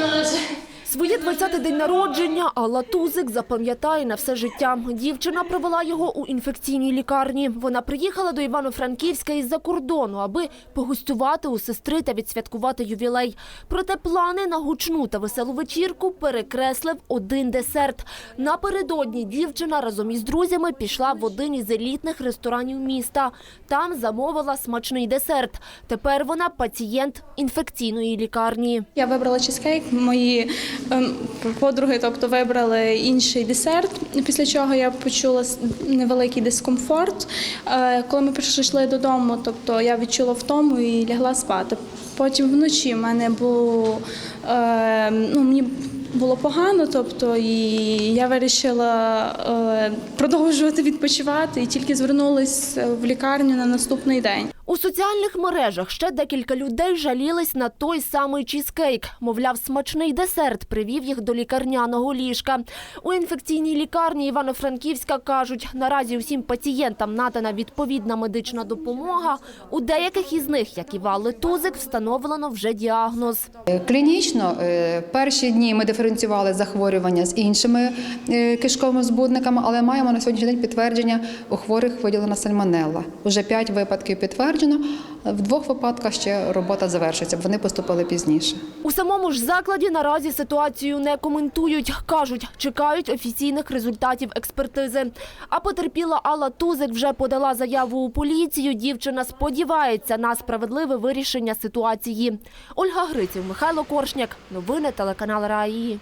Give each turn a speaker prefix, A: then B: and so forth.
A: Hello, 20-й день народження Алла Тузик запам'ятає на все життя. Дівчина провела його у інфекційній лікарні. Вона приїхала до Івано-Франківська із-за кордону, аби погостювати у сестри та відсвяткувати ювілей. Проте плани на гучну та веселу вечірку перекреслив один десерт. Напередодні дівчина разом із друзями пішла в один із елітних ресторанів міста. Там замовила смачний десерт. Тепер вона пацієнт інфекційної лікарні.
B: Я вибрала чизкейк, мої подруги, тобто вибрали інший десерт. Після чого я почула невеликий дискомфорт. Е, Коли ми прийшли додому, тобто я відчула втому і лягла спати. Потім вночі в мене було е, ну, мені було погано, тобто і я вирішила е, продовжувати відпочивати і тільки звернулася в лікарню на наступний день.
A: У соціальних мережах ще декілька людей жалілись на той самий чізкейк. Мовляв, смачний десерт привів їх до лікарняного ліжка. У інфекційній лікарні Івано-Франківська кажуть, наразі усім пацієнтам надана відповідна медична допомога. У деяких із них, як і Валли Тузик, встановлено вже діагноз.
C: Клінічно е, перші дні ми диференціювали захворювання з іншими е, кишковими збудниками, але маємо на сьогоднішній день підтвердження у хворих виділена сальмонелла. Уже п'ять випадків підтверджено. В двох випадках ще робота завершується. Вони поступили пізніше.
A: У самому ж закладі наразі ситуацію не коментують. Кажуть, чекають офіційних результатів експертизи. А потерпіла Алла Тузик вже подала заяву у поліцію. Дівчина сподівається на справедливе вирішення ситуації. Ольга Гриців, Михайло Коршняк. Новини телеканал Раї.